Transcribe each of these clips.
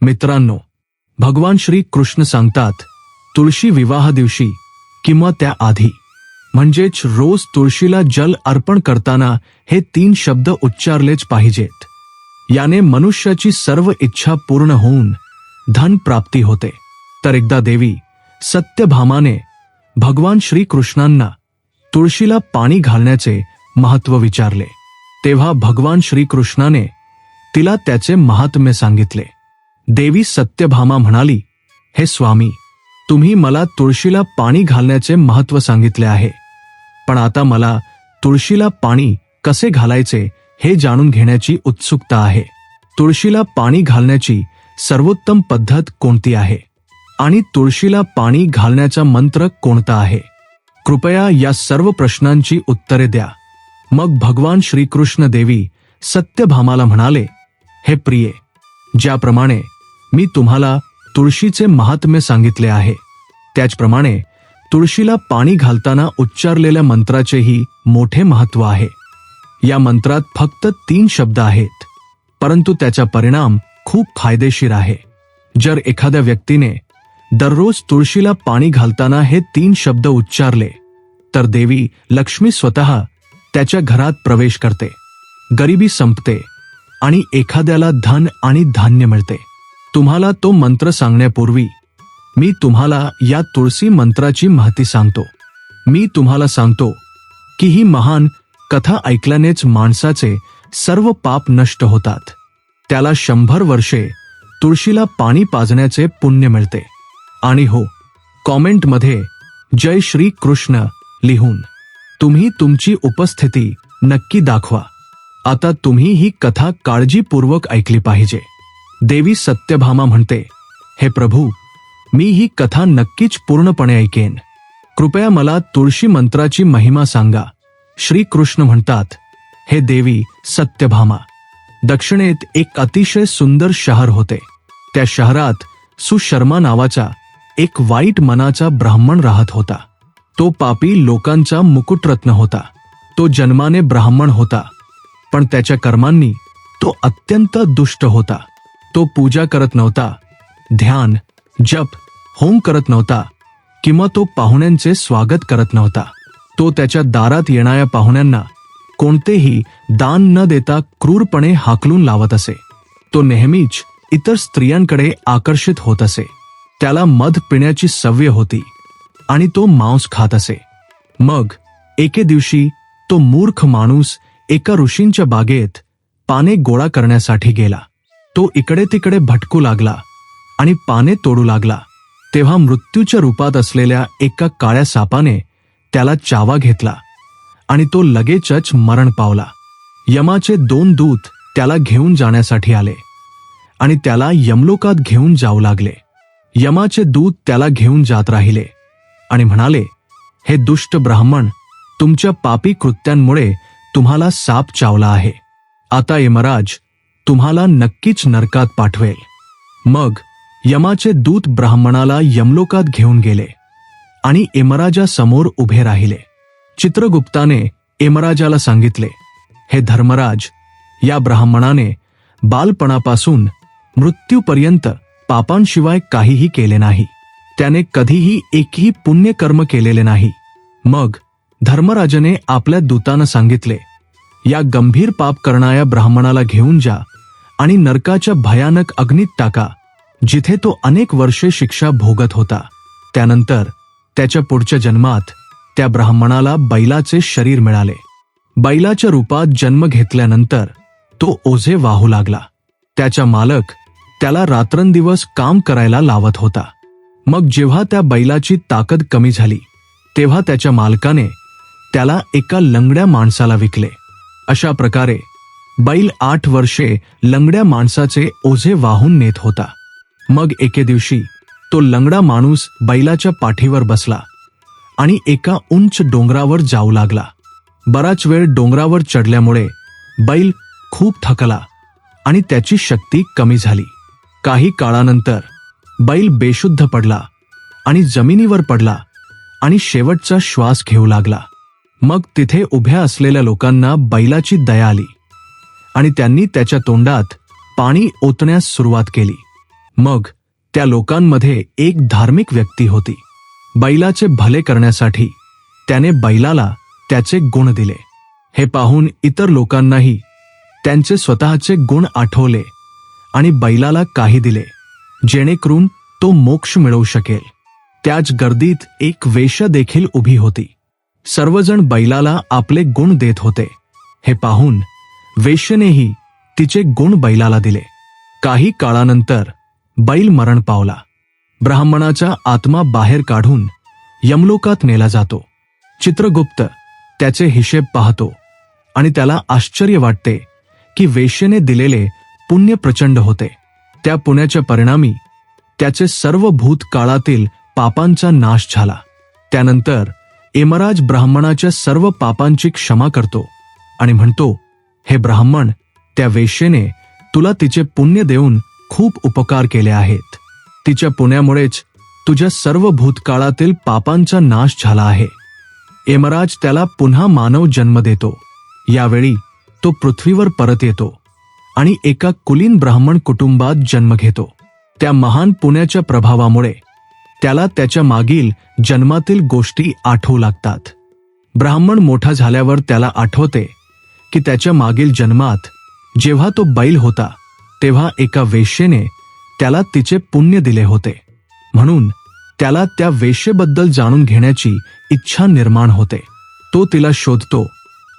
मित्रांनो भगवान श्री कृष्ण सांगतात तुळशी विवाह दिवशी किंवा त्या आधी. म्हणजेच रोज तुळशीला जल अर्पण करताना हे तीन शब्द उच्चारलेच पाहिजेत. याने मनुष्याची सर्व इच्छा पूर्ण होऊन धन प्राप्ती होते. तर एकदा देवी सत्यभामाने भगवान श्रीकृष्णांना तुळशीला पाणी घालण्याचे महत्त्व विचारले. तेव्हा भगवान श्रीकृष्णाने तिला त्याचे महात्म्य सांगितले. देवी सत्यभामा म्हणाली हे स्वामी तुम्ही मला तुळशीला पाणी घालण्याचे महत्त्व सांगितले आहे. पण आता मला तुळशीला पाणी कसे घालायचे हे जाणून घेण्याची उत्सुकता आहे. तुळशीला पाणी घालण्याची सर्वोत्तम पद्धत कोणती आहे? आणि तुळशीला पाणी घालण्याचा मंत्र कोणता आहे? कृपया या सर्व प्रश्नांची उत्तरे द्या. मग भगवान श्रीकृष्ण देवी सत्यभामाला म्हणाले हे प्रिये ज्याप्रमाणे मी तुम्हाला तुळशीचे महात्म्य सांगितले आहे. त्याचप्रमाणे तुळशीला पाणी घालताना उच्चारलेल्या मंत्राचेही मोठे महत्त्व आहे. या मंत्रात फक्त तीन शब्द आहेत परंतु त्याचा परिणाम खूप फायदेशीर आहे. जर एखाद्या व्यक्तीने दररोज तुळशीला पाणी घालताना हे तीन शब्द उच्चारले तर देवी लक्ष्मी स्वतः त्याच्या घरात प्रवेश करते गरिबी संपते आणि एखाद्याला धन आणि धान्य मिळते. तुम्हाला तो मंत्र सांगण्यापूर्वी मी तुम्हाला या तुळशी मंत्राची माहिती सांगतो. मी तुम्हाला सांगतो की ही महान कथा ऐकल्यानेच माणसाचे सर्व पाप नष्ट होतात. त्याला शंभर वर्षे तुळशीला पाणी पाजण्याचे पुण्य मिळते. आणि हो कॉमेंटमध्ये जय श्री कृष्ण लिहून तुम्ही तुमची उपस्थिती नक्की दाखवा. आता तुम्ही ही कथा काळजीपूर्वक ऐकली पाहिजे. देवी सत्यभामा म्हणते हे प्रभू मी ही कथा नक्कीच पूर्णपणे ऐकेन. कृपया मला तुळशी मंत्राची महिमा सांगा. श्रीकृष्ण म्हणतात हे देवी सत्यभामा. दक्षिणेत एक अतिशय सुंदर शहर होते. त्या शहरात सुशर्मा नावाचा एक वाईट मनाचा ब्राह्मण राहत होता. तो पापी लोकांचा मुकुटरत्न होता. तो जन्माने ब्राह्मण होता. पण त्याच्या कर्मांनी तो अत्यंत दुष्ट होता. तो पूजा करत नव्हता. ध्यान जप होम करत नव्हता किंवा तो पाहुण्यांचे स्वागत करत नव्हता. तो त्याच्या दारात येणाऱ्या पाहुण्यांना कोणतेही दान न देता क्रूरपणे हाकलून लावत असे. तो नेहमीच इतर स्त्रियांकडे आकर्षित होत असे. त्याला मध पिण्याची सवय होती आणि तो मांस खात असे. मग एके दिवशी तो मूर्ख माणूस एका ऋषींच्या बागेत पाने गोळा करण्यासाठी गेला. तो इकडे तिकडे भटकू लागला आणि पाने तोडू लागला. तेव्हा मृत्यूच्या रूपात असलेल्या एका काळ्या सापाने त्याला चावा घेतला आणि तो लगेचच मरण पावला. यमाचे दोन दूत त्याला घेऊन जाण्यासाठी आले आणि त्याला यमलोकात घेऊन जाऊ लागले. यमाचे दूत त्याला घेऊन जात राहिले आणि म्हणाले हे दुष्ट ब्राह्मण तुमच्या पापी कृत्यांमुळे तुम्हाला साप चावला आहे. आता यमराज तुम्हाला नक्कीच नरकात पाठवेल. मग यमाचे दूत ब्राह्मणाला यमलोकात घेऊन गेले आणि यमराजा समोर उभे राहिले. चित्रगुप्ताने यमराजाला सांगितले हे धर्मराज या ब्राह्मणाने बालपणापासून मृत्यूपर्यंत पापांशिवाय काहीही केले नाही. त्याने कधीही एकही पुण्यकर्म केलेले नाही. मग धर्मराजने आपल्या दूतानं सांगितले या गंभीर पाप करणाऱ्या ब्राह्मणाला घेऊन जा. आणि नरकाच्या भयानक अग्नीत टाका जिथे तो अनेक वर्षे शिक्षा भोगत होता. त्यानंतर त्याच्या पुढच्या जन्मात त्या ब्राह्मणाला बैलाचे शरीर मिळाले. बैलाच्या रूपात जन्म घेतल्यानंतर तो ओझे वाहू लागला. त्याचा मालक त्याला रात्रंदिवस काम करायला लावत होता. मग जेव्हा त्या बैलाची ताकद कमी झाली तेव्हा त्याच्या मालकाने त्याला एका लंगड्या माणसाला विकले. अशा प्रकारे बैल आठ वर्षे लंगड्या माणसाचे ओझे वाहून नेत होता. मग एके दिवशी तो लंगडा माणूस बैलाच्या पाठीवर बसला आणि एका उंच डोंगरावर जाऊ लागला. बराच वेळ डोंगरावर चढल्यामुळे बैल खूप थकला आणि त्याची शक्ती कमी झाली. काही काळानंतर बैल बेशुद्ध पडला आणि जमिनीवर पडला आणि शेवटचा श्वास घेऊ लागला. मग तिथे उभ्या असलेल्या लोकांना बैलाची दया आली. आणि त्यांनी त्याच्या तोंडात पाणी ओतण्यास सुरुवात केली. मग त्या लोकांमध्ये एक धार्मिक व्यक्ती होती. बैलाचे भले करण्यासाठी त्याने बैलाला त्याचे गुण दिले. हे पाहून इतर लोकांनाही त्यांचे स्वतःचे गुण आठवले आणि बैलाला काही दिले जेणेकरून तो मोक्ष मिळवू शकेल. त्याच गर्दीत एक वेश देखील उभी होती. सर्वजण बैलाला आपले गुण देत होते. हे पाहून वेश्यनेही तिचे गुण बैलाला दिले. काही काळानंतर बैल मरण पावला. ब्राह्मणाचा आत्मा बाहेर काढून यमलोकात नेला जातो. चित्रगुप्त त्याचे हिशेब पाहतो आणि त्याला आश्चर्य वाटते की वेश्येने दिलेले पुण्य प्रचंड होते. त्या पुण्याच्या परिणामी त्याचे सर्व भूतकाळातील पापांचा नाश झाला. त्यानंतर यमराज ब्राह्मणाच्या सर्व पापांची क्षमा करतो आणि म्हणतो हे ब्राह्मण त्या वेश्येने तुला तिचे पुण्य देऊन खूप उपकार केले आहेत. तिच्या पुण्यामुळेच तुझ्या सर्व भूतकाळातील पापांचा नाश झाला आहे. यमराज त्याला पुन्हा मानव जन्म देतो. यावेळी तो पृथ्वीवर परत येतो आणि एका कुलीन ब्राह्मण कुटुंबात जन्म घेतो. त्या महान पुण्याच्या प्रभावामुळे त्याला त्याच्या मागील जन्मातील गोष्टी आठवू लागतात. ब्राह्मण मोठा झाल्यावर त्याला आठवते की त्याच्या मागील जन्मात जेव्हा तो बैल होता तेव्हा एका वेश्येने त्याला तिचे पुण्य दिले होते. म्हणून त्याला त्या वेश्येबद्दल जाणून घेण्याची इच्छा निर्माण होते. तो तिला शोधतो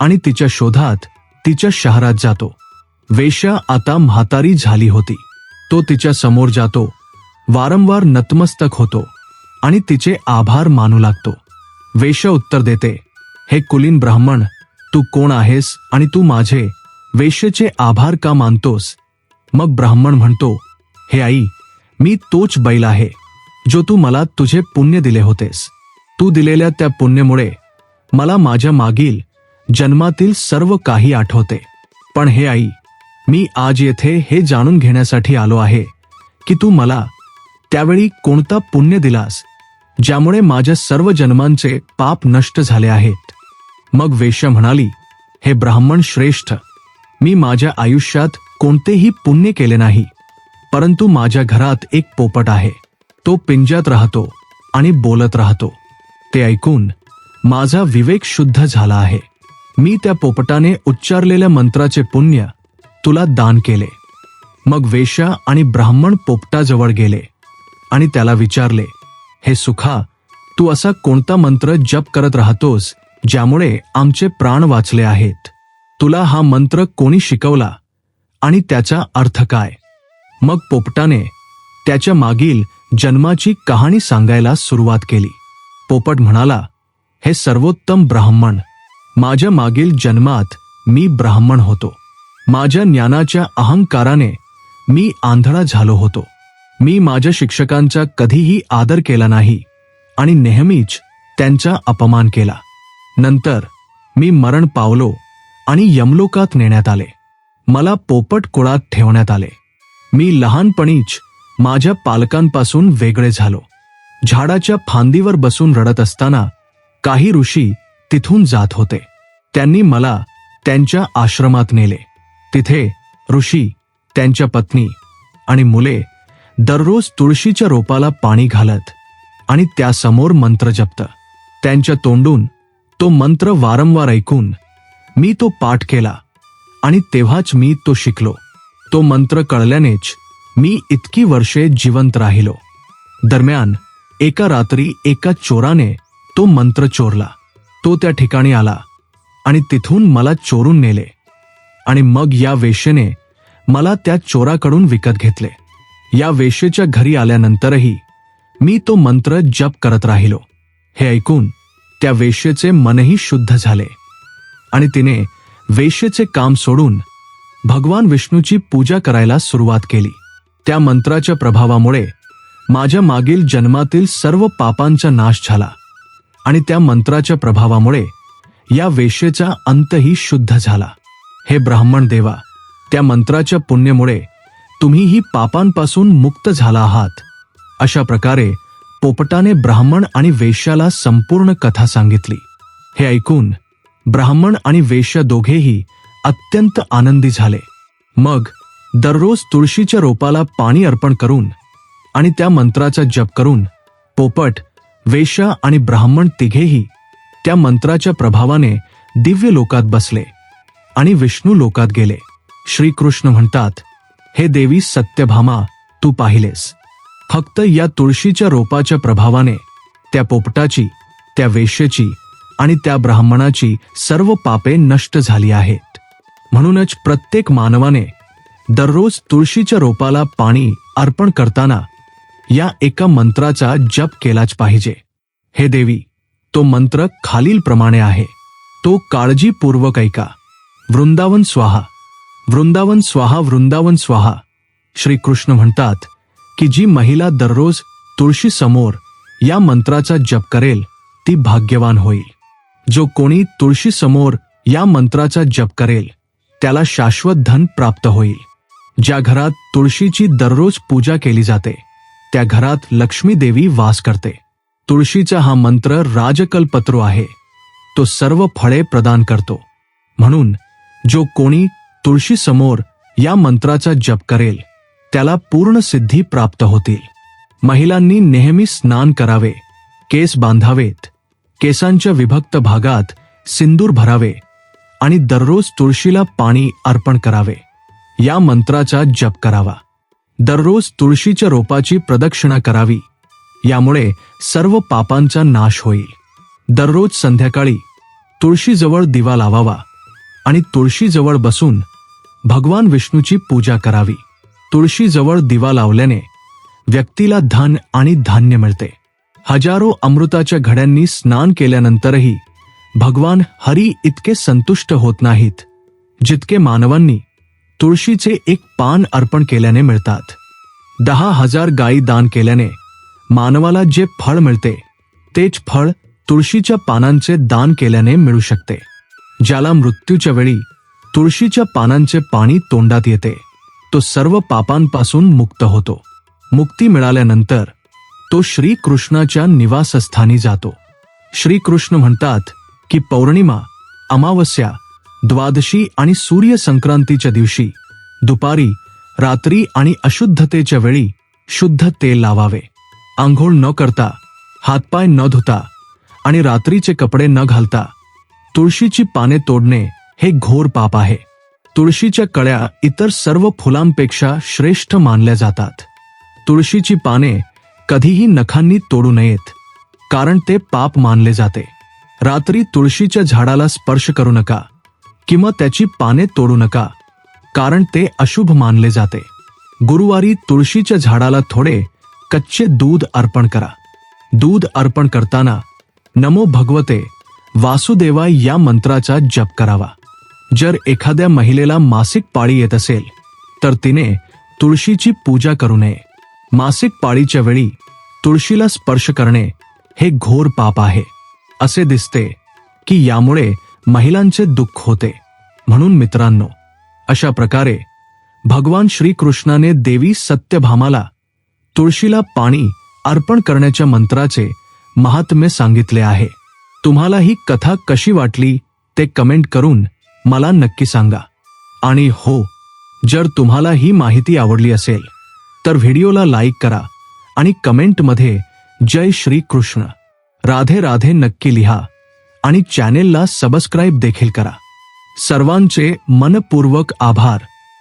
आणि तिच्या शोधात तिच्या शहरात जातो. वेश्या आता म्हातारी झाली होती. तो तिच्या समोर जातो. वारंवार नतमस्तक होतो आणि तिचे आभार मानू लागतो. वेश्या उत्तर देते हे कुलीन ब्राह्मण तू कोण आहेस आणि तू माझे? वेश्येचे आभार का मानतोस? मग ब्राह्मण म्हणतो हे आई मी तोच बैल आहे जो तू मला तुझे पुण्य दिले होतेस. तू दिलेल्या त्या पुण्यामुळे मला माझ्या मागील जन्मातील सर्व काही आठवते. पण हे आई मी आज येथे हे जाणून घेण्यासाठी आलो आहे की तू मला त्यावेळी कोणता पुण्य दिलास ज्यामुळे माझ्या सर्व जन्मांचे पाप नष्ट झाले आहेत. मग वेश्या म्हणाली हे ब्राह्मण श्रेष्ठ मी माझ्या आयुष्यात कोणतेही पुण्य केले नाही परंतु माझ्या घरात एक पोपट आहे. तो पिंजात राहतो आणि बोलत राहतो. ते ऐकून माझा विवेक शुद्ध झाला आहे. मी त्या पोपटाने उच्चारलेल्या मंत्राचे पुण्य तुला दान केले. मग वेश्या आणि ब्राह्मण पोपटाजवळ गेले आणि त्याला विचारले हे सुखा तू असा कोणता मंत्र जप करत राहतोस ज्यामुळे आमचे प्राण वाचले आहेत. तुला हा मंत्र कोणी शिकवला? आणि त्याचा अर्थ काय? मग पोपटाने त्याच्या मागील जन्माची कहाणी सांगायला सुरुवात केली. पोपट म्हणाला हे सर्वोत्तम ब्राह्मण माझ्या मागील जन्मात मी ब्राह्मण होतो. माझ्या ज्ञानाच्या अहंकाराने मी आंधळा झालो होतो. मी माझ्या शिक्षकांचा कधीही आदर केला नाही आणि नेहमीच त्यांचा अपमान केला. नंतर मी मरण पावलो आणि यमलोकात नेण्यात आले. मला पोपट कुळात ठेवण्यात आले. मी लहानपणीच माझ्या पालकांपासून वेगळे झालो. झाडाच्या फांदीवर बसून रडत असताना काही ऋषी तिथून जात होते. त्यांनी मला त्यांच्या आश्रमात नेले. तिथे ऋषी त्यांच्या पत्नी आणि मुले दररोज तुळशीच्या रोपाला पाणी घालत आणि त्यासमोर मंत्र जपत. त्यांच्या तोंडून तो मंत्र वारंवार ऐकून मी तो पाठ केला आणि तेव्हाच मी तो शिकलो. तो मंत्र कळल्यानेच मी इतकी वर्षे जिवंत राहिलो. दरम्यान एका रात्री एका चोराने तो मंत्र चोरला. तो त्या ठिकाणी आला आणि तिथून मला चोरून नेले आणि मग या वेशेने मला त्या चोराकडून विकत घेतले. या वेशेच्या घरी आल्यानंतरही मी तो मंत्र जप करत राहिलो. हे ऐकून त्या वेश्येचे मनही शुद्ध झाले. आणि तिने वेश्येचे काम सोडून भगवान विष्णूची पूजा करायला सुरुवात केली. त्या मंत्राच्या प्रभावामुळे माझ्या मागील जन्मातील सर्व पापांचा नाश झाला. आणि त्या मंत्राच्या प्रभावामुळे या वेश्येचा अंतही शुद्ध झाला. हे ब्राह्मण देवा त्या मंत्राच्या पुण्यामुळे तुम्हीही पापांपासून मुक्त झाला आहात. अशा प्रकारे पोपटाने ब्राह्मण आणि वेश्याला संपूर्ण कथा सांगितली. हे ऐकून ब्राह्मण आणि वेश्या दोघेही अत्यंत आनंदी झाले. मग दररोज तुळशीच्या रोपाला पाणी अर्पण करून आणि त्या मंत्राचा जप करून पोपट वेश्या आणि ब्राह्मण तिघेही त्या मंत्राच्या प्रभावाने दिव्य लोकात बसले आणि विष्णू लोकात गेले. श्रीकृष्ण म्हणतात हे देवी सत्यभामा तू पाहिलेस. फक्त या तुळशीच्या रोपाच्या प्रभावाने त्या पोपटाची त्या वेश्येची आणि त्या ब्राह्मणाची सर्व पापे नष्ट झाली आहेत. म्हणूनच प्रत्येक मानवाने दररोज तुळशीच्या रोपाला पाणी अर्पण करताना या एका मंत्राचा जप केलाच पाहिजे. हे देवी तो मंत्र खालीलप्रमाणे आहे. तो काळजीपूर्वक ऐका. वृंदावन स्वाहा. वृंदावन स्वाहा वृंदावन स्वाहा. श्रीकृष्ण म्हणतात की जी महिला दररोज तुळशी समोर या मंत्राचा जप करेल ती भाग्यवान होईल. जो कोणी तुळशी समोर या मंत्राचा जप करेल त्याला शाश्वत धन प्राप्त होईल. ज्या घरात तुळशीची दररोज पूजा केली जाते त्या घरात लक्ष्मी देवी वास करते. तुळशीचा हा मंत्र राजकल्पत्रो आहे. तो सर्व फळे प्रदान करतो. म्हणून जो कोणी तुळशी समोर या मंत्राचा जप करेल त्याला पूर्ण सिद्धी प्राप्त होतील. महिलांनी नेहमी स्नान करावे केस बांधावेत केसांच्या विभक्त भागात सिंदूर भरावे आणि दररोज तुळशीला पाणी अर्पण करावे. या मंत्राचा जप करावा. दररोज तुळशीच्या रोपाची प्रदक्षिणा करावी. यामुळे सर्व पापांचा नाश होईल. दररोज संध्याकाळी तुळशीजवळ दिवा लावावा आणि तुळशीजवळ बसून भगवान विष्णूची पूजा करावी. तुळशीजवळ दिवा लावल्याने व्यक्तीला धन आणि धान्य मिळते. हजारो अमृताच्या घड्यांनी स्नान केल्यानंतरही भगवान हरी इतके संतुष्ट होत नाहीत जितके मानवांनी तुळशीचे एक पान अर्पण केल्याने मिळतात. दहा हजार गायी दान केल्याने मानवाला जे फळ मिळते तेच फळ तुळशीच्या पानांचे दान केल्याने मिळू शकते ज्याला मृत्यूच्या वेळी तुळशीच्या पानांचे पाणी तोंडात येते. तो सर्व पापांपासून मुक्त होतो. मुक्ती मिळाल्यानंतर तो श्रीकृष्णाच्या निवासस्थानी जातो. श्रीकृष्ण म्हणतात की पौर्णिमा अमावस्या द्वादशी आणि सूर्य संक्रांतीच्या दिवशी दुपारी रात्री आणि अशुद्धतेच्या वेळी शुद्ध तेल लावावे. आंघोळ न करता हातपाय न धुता आणि रात्रीचे कपडे न घालता तुळशीची पाने तोडणे हे घोर पाप आहे. तुळशीच्या कळ्या इतर सर्व फुलांपेक्षा श्रेष्ठ मानल्या जातात. तुळशीची पाने कधीही नखांनी तोडू नयेत कारण ते पाप मानले जाते. रात्री तुळशीच्या झाडाला स्पर्श करू नका किंवा त्याची पाने तोडू नका कारण ते अशुभ मानले जाते. गुरुवारी तुळशीच्या झाडाला थोडे कच्चे दूध अर्पण करा. दूध अर्पण करताना नमो भगवते वासुदेवाय या मंत्राचा जप करावा. जर एखाद्या महिलेला मासिक पाळी येत असेल तर तिने तुळशीची पूजा करू नये. मासिक पाळीच्या वेळी तुळशीला स्पर्श करणे हे घोर पाप आहे. असे दिसते की यामुळे महिलांचे दुःख होते. म्हणून मित्रांनो अशा प्रकारे भगवान श्रीकृष्णाने देवी सत्यभामाला तुळशीला पाणी अर्पण करण्याच्या मंत्राचे महात्म्य सांगितले आहे. तुम्हाला ही कथा कशी वाटली ते कमेंट करून मला नक्की सांगा. आणि हो जर तुम्हाला ही माहिती आवडली असेल तर व्हिडिओला लाईक करा आणि कमेंटमध्ये जय श्री कृष्ण राधे राधे नक्की लिहा आणि चॅनेलला सबस्क्राईब देखील करा. सर्वांचे मनपूर्वक आभार.